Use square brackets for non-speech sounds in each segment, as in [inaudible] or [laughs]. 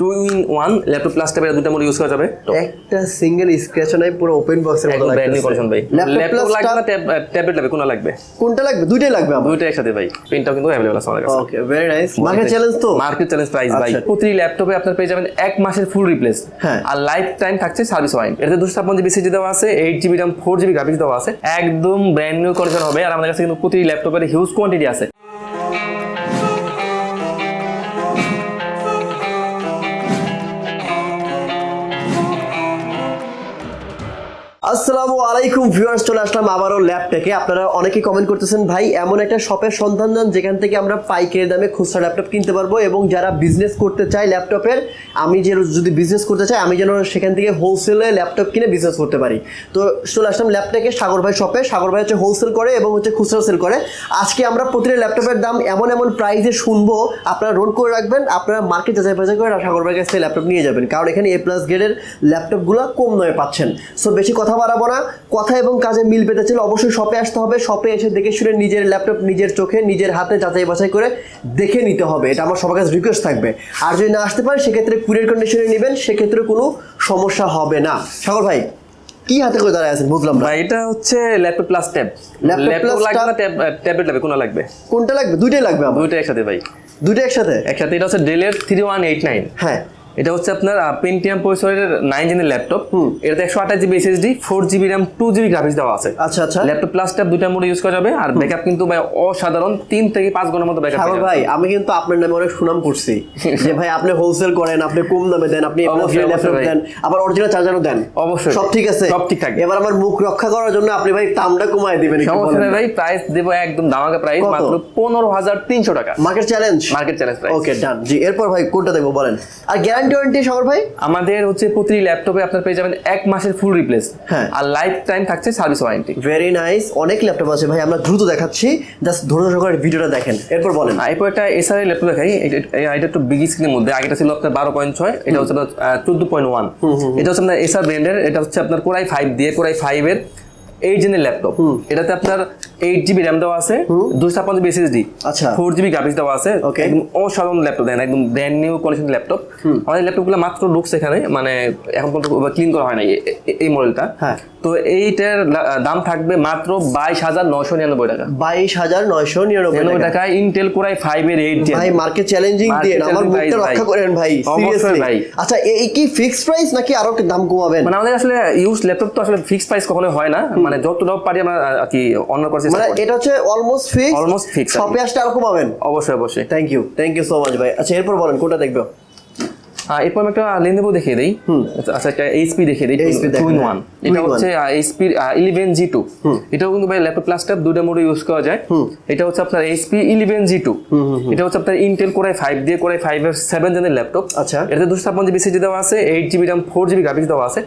Two in one laptop plus ট্যাবের দুটো mode use করা যাবে। একটা সিঙ্গেল স্ক্র্যাচ নাই পুরো ওপেন বক্সের মতো একদম ব্র্যান্ড নিউ কন্ডিশন ভাই। ল্যাপটপ লাগবে না ট্যাবলেট লাগবে কোনটা লাগবে? কোনটা লাগবে? দুইটাই লাগবে আমার। একসাথে ভাই। প্রিন্টটাও কিন্তু অ্যাভেলেবল আছে আমাদের কাছে। Okay very nice market challenge তো? মার্কেট চ্যালেঞ্জ প্রাইস ভাই। আচ্ছা। প্রতি ল্যাপটপে আপনার পেয়ে যাবেন এক মাসের ফুল রিপ্লেস হ্যাঁ। আর লাইফ টাইম থাকছে সার্ভিস ওয়ারেন্টি এতে দুশো ছাপ্পান্ন জিবি সিজি দেওয়া আছে eight GB RAM four GB graphics দেওয়া আছে। একদম ব্র্যান্ড নিউ কন্ডিশন হবে। আর আমাদের কাছে কিন্তু প্রতি ল্যাপটপের হিউজ কোয়ান্টিটি আছে। আসসালামু আলাইকুম ভিউয়ার্স, চলে আসলাম আবারও ল্যাপটপে আপনারা অনেকেই কমেন্ট করতেছেন, ভাই, এমন একটা শপের সন্ধান দেন যেখান থেকে আমরা পাইকারি দামে খুচরা ল্যাপটপ কিনতে পারব এবং যারা বিজনেস করতে চায় ল্যাপটপের আমি যে যদি বিজনেস করতে চাই, আমি যেন সেখান থেকে হোলসেলে ল্যাপটপ কিনে বিজনেস করতে পারি। তো চলে আসলাম ল্যাপটপে সাগর ভাই শপে সাগর ভাই হচ্ছে হোলসেল করে এবং হচ্ছে খুচরা সেল করে। আজকে আমরা প্রতিটা ল্যাপটপের দাম এমন এমন প্রাইসে শুনব, আপনারা নোট করে রাখবেন, আপনারা মার্কেট যাচাই বাছাই করে সাগর ভাইয়ের কাছ থেকে ল্যাপটপ নিয়ে যাবেন। কারণ এখানে এ প্লাস গ্রেডের ল্যাপটপগুলো কম দামে পাচ্ছেন। সো বেশি কথা বাড়াবো না। কথা এবং কাজে মিল পেতে চাইলে অবশ্যই শপে আসতে হবে। শপে এসে দেখে শুনে নিজের ল্যাপটপ নিজের চোখে নিজের হাতে যাচাই বাছাই করে দেখে নিতে হবে। এটা আমার সবার কাছে রিকোয়েস্ট থাকবে। আর যদি না আসতে পারেন সেক্ষেত্রে কুরিয়ার কন্ডিশনে নেবেন। সেক্ষেত্রে কোনো সমস্যা হবে না। সাগর ভাই কি হাতে করে দাঁড়ায় আছেন? বুঝলাম না। ভাই এটা হচ্ছে ল্যাপটপ প্লাস ট্যাব ল্যাপটপ লাগবে না ট্যাবলেট লাগবে? কোনটা লাগবে? কোনটা লাগবে? দুইটাই লাগবে দুইটা একসাথে ভাই। দুইটা একসাথে? একসাথে এটা হচ্ছে ডেলের থ্রি ওয়ান এইট নাইন হ্যাঁ। এটা হচ্ছে আপনার পেন্টিয়াম প্রসেসরের নাইন জেনের ল্যাপটপ এটাতে একশো আঠাশ GB SSD four GB RAM two GB graphics দেওয়া আছে। আচ্ছা আচ্ছা। ল্যাপটপ প্লাস ট্যাব দুইটা মোডে ইউজ করা যাবে আর ব্যাকআপ কিন্তু ভাই অসাধারণ তিন থেকে পাঁচ ঘণ্টার মতো ব্যাকআপ ভাই আমি কিন্তু আপনার নামে অনেক সুনাম করছি। [laughs] যে ভাই আপনি হোলসেল করেন আপনি কম দামে দেন আপনি ল্যাপটপ দেন আবার অরিজিনাল চার্জারও দেন। অবশ্যই। সব ঠিক আছে? সব ঠিকঠাক। এবার আমার মুখ রক্ষা করার জন্য আপনি ভাই দামটা কমায় দিবেন সমস্যা ভাই প্রাইস দেবো একদম দামাকা প্রাইস? মাত্র পনেরো হাজার তিনশো টাকা। Market challenge market challenge okay done জি এরপর ভাই কোনটা দেখব বলেন। আর গ্যারান্টি ওয়ারেন্টি সাগর ভাই? আমাদের হচ্ছে প্রতি ল্যাপটপে আপনার পেয়ে যাবেন এক মাসের ফুল রিপ্লেস হ্যাঁ। আর লাইফ টাইম থাকছে সার্ভিস ওয়ারেন্টি ভেরি নাইস অনেক ল্যাপটপ আছে ভাই আমরা দ্রুত দেখাচ্ছি। জাস্ট ধৈর্য সহকারে ভিডিওটা দেখেন এরপর বলেন। এরপর একটা এসআর ল্যাপটপ দেখাই এটা- একটু বিগ স্ক্রিনের মধ্যে আগেটা ছিল আপনার বারো পয়েন্ট ছয় এটা হচ্ছে আপনার চোদ্দ পয়েন্ট ওয়ান এটা হচ্ছে আপনার এসআর ব্র্যান্ডের এটা হচ্ছে আপনার কোরাই ফাইভ দিয়ে কোরাই ফাইভ এর এইট জেনের ল্যাপটপ এটাতে আপনার এইট জিবি র্যাম দেওয়া আছে দুশো ছাপ্পান্ন জিবি এসএসডি আচ্ছা। ফোর জিবি গ্রাফিক্স দেওয়া আছে একদম অসাধারণ ল্যাপটপ একদম ব্র্যান্ড নিউ কন্ডিশন ল্যাপটপ আমাদের ল্যাপটপগুলো মাত্র লুকস এখানে মানে এখন পর্যন্ত ক্লিন করা হয় না এই- মডেলটা হ্যাঁ। তো এইটার দাম থাকবে মাত্র বাইশ হাজার নশো নিরানব্বই টাকা। বাইশ হাজার নয়শো নিরানব্বই টাকা। ইন্টেল কোরাই ফাইভ এর এইট ভাই মার্কেট চ্যালেঞ্জিং দিয়ে আমার রক্ষা। করেন ভাই সিরিয়াসলি ভাই। আচ্ছা এই কি ফিক্সড প্রাইস নাকি আরও দাম কমাবেন? মানে আমাদের আসলে ইউজ ল্যাপটপ তো আসলে ফিক্সড প্রাইস কখনো হয় না। মানে যতটা পারি আমরা কি করার চেষ্টা মানে এটা হচ্ছে অলমোস্ট ফিক্স অলমোস্ট ফিক্স। শপে আসতে আর কমাবেন। অবশ্যই অবশ্যই। Thank you thank you so much ভাই। আচ্ছা এরপর বলেন কোনটা দেখবে? এরপর আমি একটা লেনদেবো দেখিয়ে দিই। আচ্ছা একটা এইচপি দেখিয়ে দিই টু ইন। ওয়ান এটা হচ্ছে এইচপি ইলেভেন জি টু এটাও কিন্তু ভাই ল্যাপটপ প্লাস ট্যাব দুইটা মোডে ইউজ করা যায়। এটা হচ্ছে আপনার এইচপি ইলেভেন জি টু এটা হচ্ছে আপনার ইন্টেল কোরাই ফাইভ দিয়ে কোরাই ফাইভ এর সেভেন জেনের ল্যাপটপ আচ্ছা। এটাতে দুশো ছাপ্পান্ন জিবি সিজি দেওয়া আছে eight GB RAM four GB graphics দেওয়া আছে।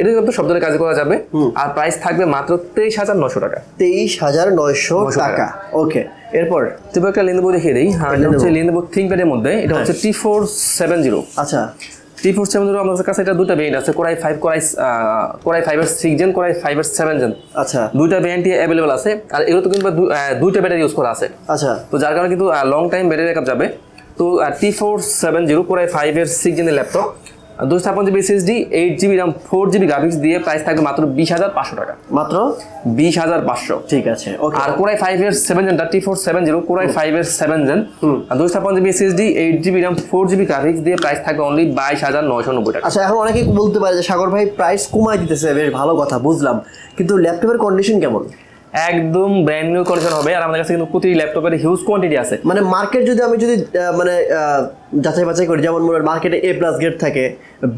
এটা কিন্তু সব ধরনের কাজ করা যাবে। আর প্রাইস থাকবে মাত্র তেইশ হাজার নশো টাকা। তেইশ হাজার নয়শো 900 টাকা। টাকা। ওকে এরপর তবে একটা লেনদেবো দেখিয়ে দিই। হ্যাঁ এটা হচ্ছে লেনদেবো থিঙ্কপ্যাডের মধ্যে এটা হচ্ছে টি ফোর সেভেন জিরো আচ্ছা। টি ফোর সেভেন জিরো আমাদের কাছে এটা দুটো ভেরিয়েন্ট আছে core i five core i core i ফাইভের সিক্স জেন কোরাই ফাইভের সেভেন জেন আচ্ছা। দুইটা ভ্যারিয়েন্টই অ্যাভেলেবল আছে আর এগুলো তো কিন্তু দুইটা ব্যাটারি ইউজ করা আছে। আচ্ছা। তো যার কারণে কিন্তু লং টাইম ব্যাটারি ব্যাকআপ যাবে। তো T four seven zero core i ফাইভের সিক্স জেনের ল্যাপটপ দুশো ছাপ্পান্ন GB SSD eight GB RAM four GB graphics দিয়ে প্রাইস থাকবে মাত্র বিশ হাজার পাঁচশো টাকা। মাত্র? বিশ হাজার পাঁচশো। ঠিক আছে আর কোরাই ফাইভ এর seven gen T four seven zero core i five এর সেভেন জেন দুশো ছাপ্পান্ন GB SSD eight GB RAM four GB graphics দিয়ে প্রাইস থাকবে অনলি বাইশ হাজার নয়শো নব্বই টাকা। আচ্ছা এখন অনেকেই বলতে পারে যে সাগর ভাই প্রাইস কমাই দিতেছে বেশ ভালো কথা বুঝলাম। কিন্তু ল্যাপটপের কন্ডিশন কেমন? একদম ব্র্যান্ড নিউ কন্ডিশন হবে। আর আমাদের কাছে কিন্তু প্রতি ল্যাপটপের হিউজ কোয়ান্টিটি আছে। মানে মার্কেট যদি আমি যদি মানে যাচাই বাছাই করি যেমন মনে মার্কেটে এ প্লাস গ্রেড থাকে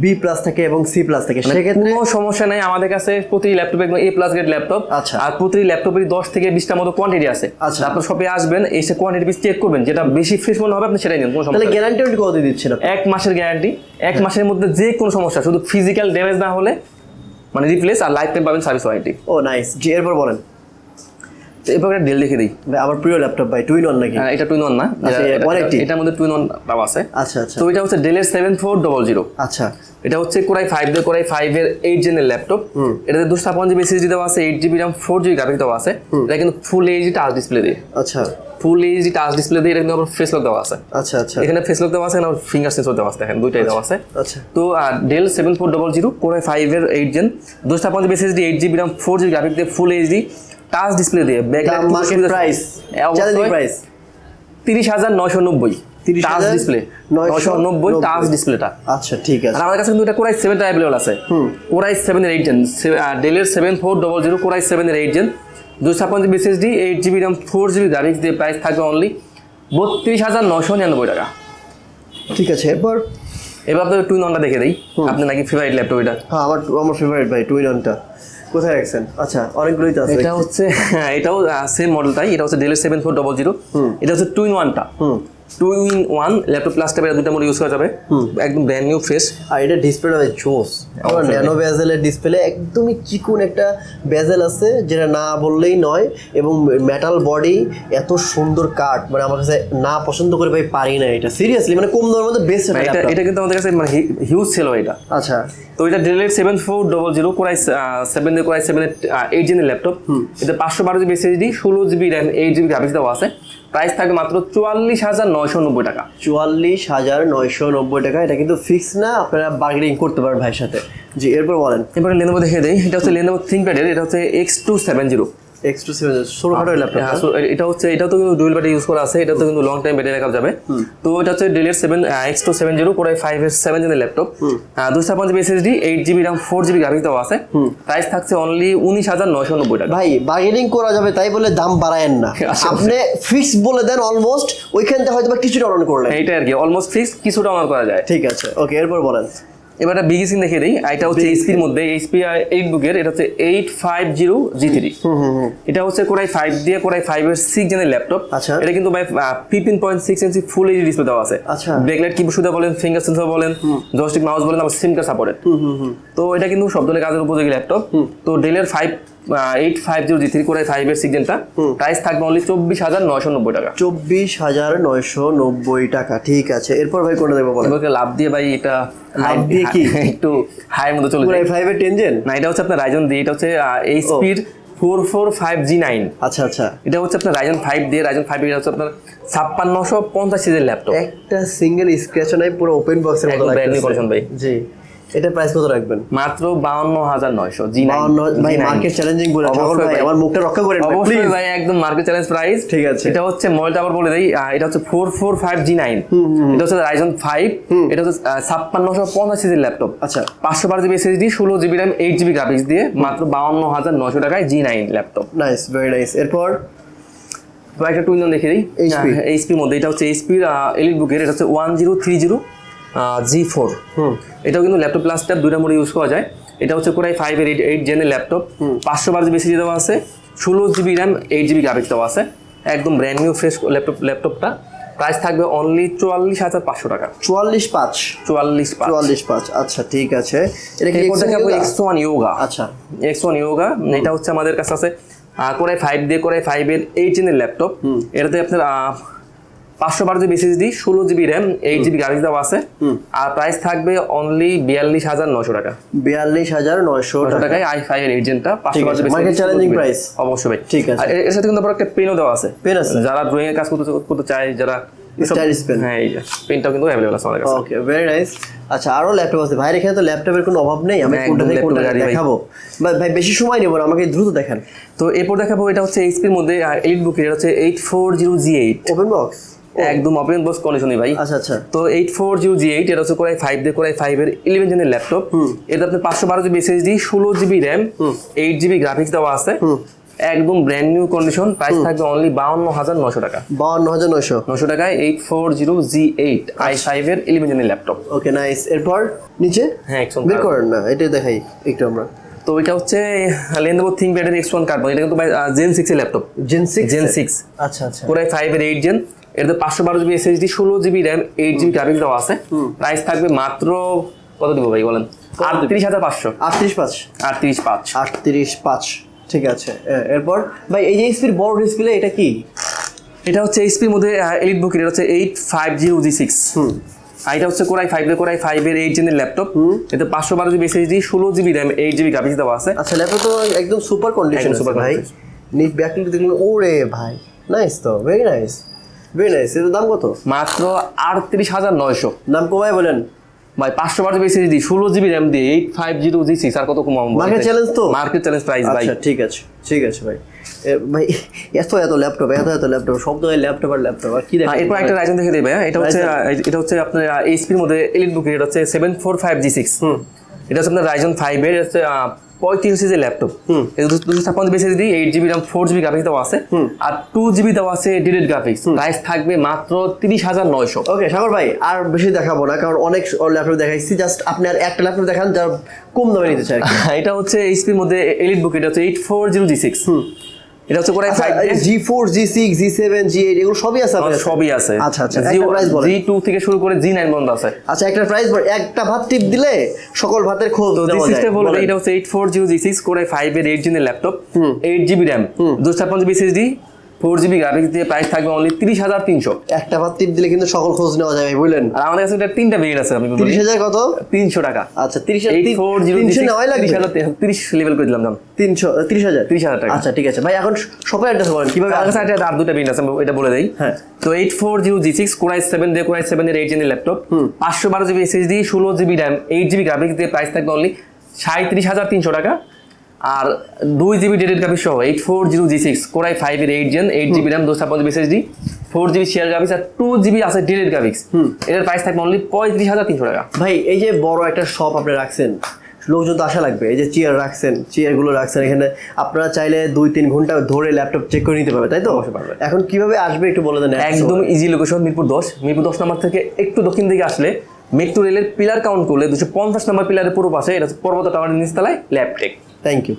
বি প্লাস থাকে এবং সি প্লাস থাকে সেক্ষেত্রে কোনো সমস্যা নাই আমাদের কাছে প্রতি ল্যাপটপ একদম এ প্লাস গ্রেড ল্যাপটপ আচ্ছা। আর প্রতি ল্যাপটপের দশ থেকে বিশটার মতো কোয়ান্টিটি আছে। আচ্ছা। আপনার শপে আসবেন এসে কোয়ান্টিটি পিস চেক করবেন যেটা বেশি ফ্রেশ মনে হবে আপনি সেটাই নিন কোনো তাহলে গ্যারান্টি কত দিচ্ছেন এক মাসের গ্যারান্টি এক মাসের মধ্যে যে কোনো সমস্যা শুধু ফিজিক্যাল ড্যামেজ না হলে মানে রিপ্লেস আর লাইফ টাইম পাবেন সার্ভিস ওয়ারেন্টি ও নাইস জি এরপর বলেন। তো এরপর একটা ডেল দেখে দিই। ভাই আমার প্রিয় ল্যাপটপ ভাই টুইন অন নাকি? হ্যাঁ, এটা টুইন ওয়ান না। আচ্ছা, এটা- এটা- 180 এটার মধ্যে টুইন ওয়ান আছে। আচ্ছা আচ্ছা। তো এটা হচ্ছে ডেলের সেভেন ফোর ডবল জিরো আচ্ছা। এটা হচ্ছে কোরাই ফাইভ দিয়ে কোরাই ফাইভ এর এইট জেনের ল্যাপটপ এটাতে দুশো ছাপ্পান্ন জিবি এসএসডি দেওয়া আছে eight GB RAM four GB graphic দেওয়া আছে। এটা কিন্তু ফুল এইচডি টাচ ডিসপ্লে দিয়ে। আচ্ছা। ফুল এইচডি টাচ ডিসপ্লে দিয়ে এটা কিন্তু আবার ফেস লক দেওয়া আছে। আচ্ছা আচ্ছা। এখানে ফেস লক দেওয়া আছে আর ফিঙ্গার সেন্সর দেওয়া আছে দেখেন দুইটাই দেওয়া আছে। আচ্ছা। তো Dell seven four double zero core i five এর এইট জেন দুশো ছাপ্পান্ন GB SSD eight GB RAM four GB graphic দিয়ে ফুল এইচডি টাচ ডিসপ্লে দিয়ে দাম মার্কেট প্রাইস চ্যালেঞ্জিং প্রাইস তিরিশ হাজার নয়শো নব্বই 30,990 টাচ ডিসপ্লে নয়শো নব্বই। টাচ ডিসপ্লেটা আচ্ছা ঠিক আছে। আর আমাদের কাছে কিন্তু এটা কোরাই সেভেনটা অ্যাভেলেবল আছে। কোরাই সেভেন এর এইট জেন ডেলের seven four double zero core i seven এর এইট জেন দুশো ছাপ্পান্ন GB SSD eight GB RAM four GB graphics দিয়ে প্রাইস থাকবে অনলি বত্রিশ হাজার নশো নিরানব্বই টাকা। ঠিক আছে এরপর? এবার আপনাদের টুইন অনটা দেখে দিই। আপনি নাকি ফেভারিট ল্যাপটপ এটা? হ্যাঁ আমার আমার ফেভারিট ভাই টুইন অনটা কোথায় রাখছেন? আচ্ছা অনেকগুলোই তো আছে। এটা হচ্ছে হ্যাঁ এটাও সেম মডেলটাই এটা হচ্ছে ডেলের সেভেন ফোর ডবল জিরো এটা হচ্ছে টু। ইন ওয়ানটা হুম two in one laptop plus ট্যাবের দুটো মডেল ইউজ করা যাবে। একদম ব্র্যান্ড নিউ ফ্রেশ আর এটা ডিসপ্লেটা ভাই জোস। আমার ন্যানো বেজেলের ডিসপ্লে একদমই চিকুন একটা বেজেল আছে যেটা না বললেই নয় এবং মেটাল বডি এত সুন্দর কাট মানে আমার কাছে না পছন্দ করে ভাই পারি না এটা। সিরিয়াসলি মানে কম দামের মধ্যে বেস্ট এটা এটা কিন্তু আমাদের কাছে মানে হিউজ ছিল এটা। আচ্ছা। তো এটা ডেলের seven four double zero core i seven core i seven eight জিনের ল্যাপটপ এটা পাঁচশো বারো জিবি এসএসডি ষোলো GB RAM eight GB graphics দেওয়া আছে। প্রাইস থাকবে মাত্র চুয়াল্লিশ হাজার নয়শো নব্বই টাকা। চুয়াল্লিশ হাজার নয়শো নব্বই টাকা। এটা কিন্তু ফিক্স না আপনারা বার্গেনিং করতে পারেন ভাইয়ের সাথে। জি এরপর বলেন। এরপরে লেনোভো দেখে দেয় এটা হচ্ছে লেনোভো থিঙ্কপ্যাডের এটা হচ্ছে X two seven zero X two seven laptop এটা হচ্ছে এটাও তো কিন্তু ডুয়েল ব্যাটারি ইউজ করা আছে এটা তো কিন্তু লং টাইম ব্যাটারি রাখা যাবে। তো এটা হচ্ছে ডেলের seven X two seven zero core i five এর সেভেন জেনের ল্যাপটপ দুশো ছাপ্পান্ন GB SSD eight GB RAM four GB graphics দেওয়া আছে। প্রাইস থাকছে অনলি উনিশ হাজার নয়শো নব্বই টাকা। ভাই বার্গেনিং করা যাবে তাই বলে দাম বাড়ায়েন না। আচ্ছা। আপনি ফিক্স বলে দেন অলমোস্ট ওইখান থেকে হয়তো কিছুটা অন করলেন। এইটা আর কি অলমোস্ট ফিক্স কিছুটা অনার করা যায়। ঠিক আছে ওকে এরপর বলেন। এবার একটা বিগি সিন দেখে দিই। এটা হচ্ছে এইচপির মধ্যে এইচপি এইট বুকের এটা হচ্ছে eight five zero G three এটা হচ্ছে কোরাই ফাইভ দিয়ে কোরাই ফাইভ এর সিক্স জেনের ল্যাপটপ আচ্ছা। এটা কিন্তু ভাই fifteen point six inch full H display দেওয়া আছে। আচ্ছা। ব্রেকলাইট কিবোর্ড সুবিধা বলেন ফিঙ্গার সেন্সর বলেন জয়স্টিক মাউস বলেন আবার সিম কার্ড সাপোর্টেড তো এটা কিন্তু সব ধরনের কাজের উপযোগী ল্যাপটপ তো ডেলের five eight five zero G three core i five এর জেনটা। প্রাইস থাকবে অনলি চব্বিশ হাজার নয়শো নব্বই টাকা। চব্বিশ হাজার নয়শো নব্বই টাকা। ঠিক আছে। এরপর ভাই কোনটা দেবো বলেন? লাভ দিয়ে ভাই এটা লাভ দিয়ে কি? [laughs] একটু হাইয়ের মধ্যে চলে যায় ফাইভের টেনজেন না এটা হচ্ছে আপনার রাইজন দিয়ে এটা হচ্ছে এইচপির four four five G nine আচ্ছা আচ্ছা। এটা হচ্ছে আপনার রাইজন ফাইভ দিয়ে রাইজন ফাইভ এটা হচ্ছে আপনার ছাপ্পান্নশো পঞ্চাশ সিজের ল্যাপটপ একটা সিঙ্গেল স্ক্র্যাচ নাই পুরো ওপেন বক্সের মতো ব্র্যান্ড নিউ ভাই। জি। এটা প্রাইস কত রাখবেন? মাত্র বাউন্ন হাজার নয়শো জি ভাই মার্কেট চ্যালেঞ্জিং বলে ভাই। আমার মুখটা রক্ষা করেন অবশ্যই ভাই একদম মার্কেট চ্যালেঞ্জ প্রাইস ঠিক আছে। এটা হচ্ছে মডেলটা আবার বলে দেই এটা হচ্ছে four four five G nine এটা হচ্ছে রাইজন ফাইভ এটা হচ্ছে ছাপ্পান্নশো পঞ্চাশ সিজির ল্যাপটপ আচ্ছা। পাঁচশো বারো জিবি এসএসডি ষোলো GB RAM eight GB graphics দিয়ে মাত্র বাউন্ন হাজার নয়শো টাকায় G nine laptop nice very nice এরপর? একটা টুইন দেখে দিই। এইচপির মধ্যে। এটা হচ্ছে এইচপির এলিট বুকের এটা হচ্ছে one zero three zero G four হুম। এটাও কিন্তু ল্যাপটপ প্লাস ট্যাব দুইটা মোডে ইউজ করা যায়। এটা হচ্ছে কোরাই ফাইভ এর এইট এইট জেনের ল্যাপটপ পাঁচশো বারো জিবি এসএসডি দেওয়া আছে ষোলো GB RAM eight GB graphics দেওয়া আছে। একদম ব্র্যান্ড নিউ ফ্রেশ ল্যাপটপ ল্যাপটপটা প্রাইস থাকবে অনলি চুয়াল্লিশ হাজার পাঁচশো টাকা। চুয়াল্লিশ পাঁচ। চুয়াল্লিশ চুয়াল্লিশ পাঁচ আচ্ছা ঠিক আছে। এটা কি? এক্স ওয়ান ইয়োগা আচ্ছা। এক্স ওয়ান ইয়োগা এটা হচ্ছে আমাদের কাছে আছে। কোরাই ফাইভ দিয়ে কোরাই ফাইভ এর এইট জেনের ল্যাপটপ এটাতে আপনার পাঁচশো বারো জিবি এসএসডি ষোলো GB RAM eight GB graphics দেওয়া আছে। আর প্রাইস থাকবে অনলি বিয়াল্লিশ হাজার নশো টাকা। বিয়াল্লিশ হাজার নয়শো নশো টাকা। টাকায় আই ফাইভ এর এজেন্টটা পাঁচশো বারো জিবি challenging price। অবশ্যই ভাই। ঠিক আছে। এর সাথে কিন্তু আবার একটা পেনও দেওয়া আছে। Pen আছে? যারা ড্রয়িং এর কাজ করতে করতে চায় যারা হ্যাঁ এই পেনটাও কিন্তু অ্যাভেলেবল আছে আমাদের কাছে। ওকে ভেরি নাইস আচ্ছা আরও ল্যাপটপ আছে। ভাইয়ের এখানে তো ল্যাপটপের কোনো অভাব নেই। আমি কোনটা থেকে কোনটা গাড়ি ভাই। দেখাবো? ভাই। ভাই বেশি সময় নেব না। আমাকে দ্রুত দেখান। তো এরপর দেখাবো এটা হচ্ছে এইচপির মধ্যে এলিট বুকের এটা হচ্ছে eight four zero G eight open box একদম ওপেন বক্স কন্ডিশনে ভাই। আচ্ছা আচ্ছা। তো eight four zero G eight এটা হচ্ছে কোরাই ফাইভ দিয়ে কোরাই ফাইভ এর ইলেভেন জেনের ল্যাপটপ এটা আপনার পাঁচশো বারো জিবি এসএসডি ষোলো GB RAM eight GB graphics দেওয়া আছে। একদম ব্র্যান্ড নিউ কন্ডিশন প্রাইস থাকবে অনলি বাউন্ন হাজার নশো টাকা। বাউন্ন হাজার নয়শো। নশো টাকায় eight four zero G eight I five এর ইলেভেন জেনের ল্যাপটপ ওকে নাইস এরপর নিচে? হ্যাঁ একশো বের করেন না এটা দেখাই একটু আমরা। তো এটা হচ্ছে লেনদেবো থিঙ্ক প্যাডের এক্স ওয়ান কার্বন এটা কিন্তু জেন সিক্স এর laptop gen six gen six আচ্ছা আচ্ছা। কোরাই ফাইভ এর এইট জেন এটাতে পাঁচশো বারো জিবি এসএসডি ষোলো GB RAM eight GB graphics দেওয়া আছে। প্রাইস থাকবে মাত্র কত দিব ভাই বলেন? আটত্রিশ হাজার পাঁচশো। আটত্রিশ পাঁচ। আটত্রিশ পাঁচ। আটত্রিশ পাঁচ। ঠিক আছে। এরপর? ভাই এই যে স্পিড বড় ডিসপ্লে এটা কি? এটা হচ্ছে এইচপির মধ্যে এলিট বুক এটা হচ্ছে eight five zero G six আর এটা হচ্ছে core i five core i five এর এইট জেনের ল্যাপটপ এতে পাঁচশো বারো জিবি এসএসডি ষোলো GB RAM eight GB graphics দেওয়া আছে। আচ্ছা ল্যাপটপ তো একদম সুপার কন্ডিশন সুপার ভাই। নিট ব্যাকলিট দেখুন ওরে ভাই নাইস তো ভেরি নাইস ভেরি নাইস দাম কত? মাত্র আটত্রিশ হাজার নয়শো। দাম কমায় বলেন। ভাই পাঁচশো বারো জিবি এসএসডি ষোলো জিবি র্যাম দিয়ে eight five zero G six আর কত কমাবো Market challenge তো? মার্কেট চ্যালেঞ্জ প্রাইস ভাই। আচ্ছা ঠিক আছে ঠিক আছে ভাই। ভাই এত এত ল্যাপটপ এত এত ল্যাপটপ সব জায়গায় ল্যাপটপ আর ল্যাপটপ আর কি এরপর একটা রাইজন দেখে দেবে? এটা হচ্ছে এটা হচ্ছে আপনার এইচপির মধ্যে এলিট বুকের এটা হচ্ছে seven four five G six এটা হচ্ছে আপনার রাইজন ফাইভ এর হচ্ছে পঁয়ত্রিশ যে ল্যাপটপ দুশো ছাপ্পান্ন বেসে দিই eight GB RAM four GB graphics দেওয়া আছে আর টু জিবি দেওয়া আছে ডিরেক্ট গ্রাফিক্স প্রাইস থাকবে মাত্র তিরিশ হাজার নয়শো। ওকে সাগর ভাই আর বেশি দেখাবো না কারণ অনেক ল্যাপটপ দেখাইছি জাস্ট আপনি আর একটা ল্যাপটপ দেখান যার কম দামে নিতে চাই [laughs] এটা হচ্ছে এইচপির মধ্যে এলিট বুক এটা হচ্ছে eight four zero G six এটা হচ্ছে core i five G four G six G seven G eight এগুলো সবই আছে সবই আছে। আচ্ছা আচ্ছা প্রাইস জি টু থেকে শুরু করে জি নাইন পর্যন্ত আছে। আচ্ছা একটা প্রাইস বলে একটা ভাত টিপ দিলে সকল ভাতের খোঁজ তো জি সিক্সটা এটা হচ্ছে eight four zero G six core i five এর এইট জিনের ল্যাপটপ এইট জিবি র্যাম দুশো ছাপ্পান্ন GB SSD four GB graphics দিয়ে প্রাইস থাকবে অনলি তিরিশ হাজার তিনশো। একটা ভাত টিপ দিলে কিন্তু সকল খোঁজ নেওয়া যায় ভাই বুঝলেন? আর আমাদের কাছে এটা তিনটা ভেরিয়েন্ট আছে আমি তিরিশ হাজার কত? তিনশো টাকা। আচ্ছা তিরিশ ফোর জিরো তিনশো নেওয়াই লাগবে? তিরিশ লেভেল করে দিলাম দাম। তিনশো তিরিশ হাজার? 30,000 টাকা। আচ্ছা ঠিক আছে। ভাই এখন শপের অ্যাড্রেস বলেন কীভাবে আমার কাছে একটা আর দুটা ভেরিয়েন্ট আছে এটা বলে দেই। হ্যাঁ। তো eight four zero G six core i seven দিয়ে কোরাই সেভেন এর এইট জেনের ল্যাপটপ পাঁচশো বারো জিবি এসএসডি ষোলো GB RAM eight GB graphics দিয়ে প্রাইস থাকবে অনলি সাঁত্রিশ হাজার তিনশো টাকা। আর দুই জিবি ডেটেড গ্রাফিক্স সহ eight four zero G six core i five এর eight gen eight GB RAM দুশো ছাপ্পান্ন SSD four GB share graphics আর টু জিবি আছে ডেটেড গ্রাফিক্স এটার প্রাইস থাকবে অনলি পঁয়ত্রিশ হাজার তিনশো টাকা। ভাই এই যে বড় একটা শপ আপনি রাখছেন লোকজন তো আশা লাগবে এই যে চেয়ার রাখছেন চেয়ারগুলো রাখছেন এখানে আপনারা চাইলে দুই তিন ঘণ্টা ধরে ল্যাপটপ চেক করে নিতে পারবে তাই তো? অবশ্যই এখন কীভাবে আসবে একটু বলে দেন একদম ইজি লোকেশন মিরপুর দশ। মিরপুর দশ নম্বর থেকে একটু দক্ষিণ দিকে আসলে মেট্রো রেলের পিলার কাউন্ট করলে দুশো পঞ্চাশ নম্বর পিলারের পুরো পাশে এটা পর্বত টাওয়ারের নিচতলায় ল্যাবটেক থ্যাংক ইউ